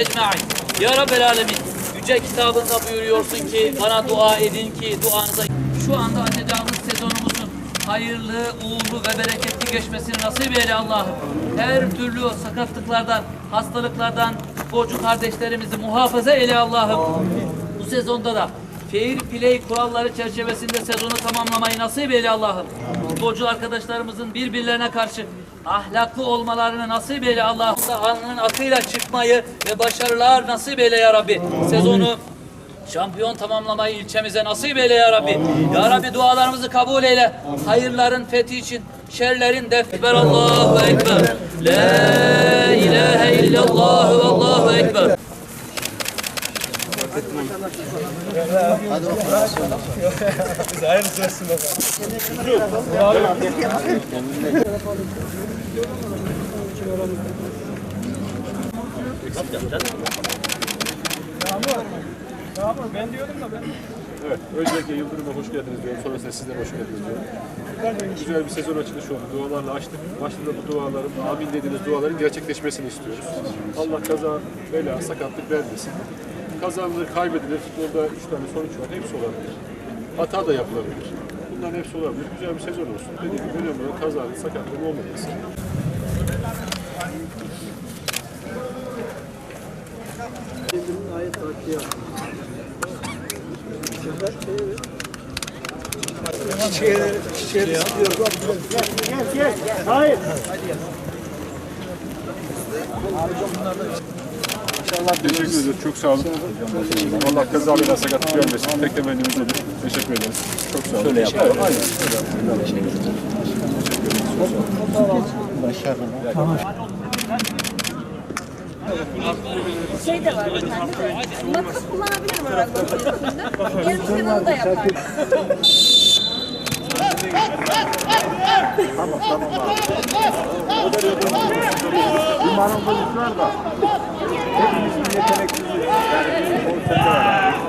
Ecmaîn. Ya Rabbel Alemin. Yüce kitabında buyuruyorsun ki bana dua edin ki duanıza şu anda açacağımız sezonumuzun hayırlı, uğurlu ve bereketli geçmesini nasip eyle Allah'ım. Her türlü sakatlıklardan, hastalıklardan futbolcu kardeşlerimizi muhafaza eyle Allah'ım. Bu sezonda da fair play kuralları çerçevesinde sezonu tamamlamayı nasip eyle Allah'ım. Futbolcu arkadaşlarımızın birbirlerine karşı ahlaklı olmalarını nasip eyle Allah'ım. Sahanın akıyla çıkmayı ve başarılar nasip eyle ya Rabbi. Sezonu Şampiyon tamamlamayı ilçemize nasip eyle ya Rabbi. Ya Rabbi dualarımızı kabul eyle. Hayırların fethi için, şerlerin def. Ekber Allahu Ekber. La ilahe illallah. Evet, öncelikle Yıldırım'a hoş geldiniz diyorum. Sonrasında sizlere hoş geldiniz diyorum. Güzel bir sezon açılışı oldu. Dualarla açtık. Başta bu duaların, amin dediğiniz duaların gerçekleşmesini istiyoruz. Allah kaza, bela, sakatlık vermesin. Kazanılır, kaybedilir. Futbolda üç tane sonuç var. Hepsi olabilir. Hata da yapılabilir. Bunların hepsi olabilir. Güzel bir sezon olsun. Dediğim gibi önemli olan kazanın, sakatlığın olmaması. Teşekkür ederiz. Çok sağ olun. Allah kaza bela sakatlık vermesin. Tek temennimiz odur. Teşekkür ederiz. Çok sağ olun. Şöyle yapalım. Aynen. Şey de var bir tane de. Makas kullanabilirim araba içerisinde. Yarım kenarı da yapar. Limanın pozisyon var da. Hepimizin yeteneksiz. Yani o sende var.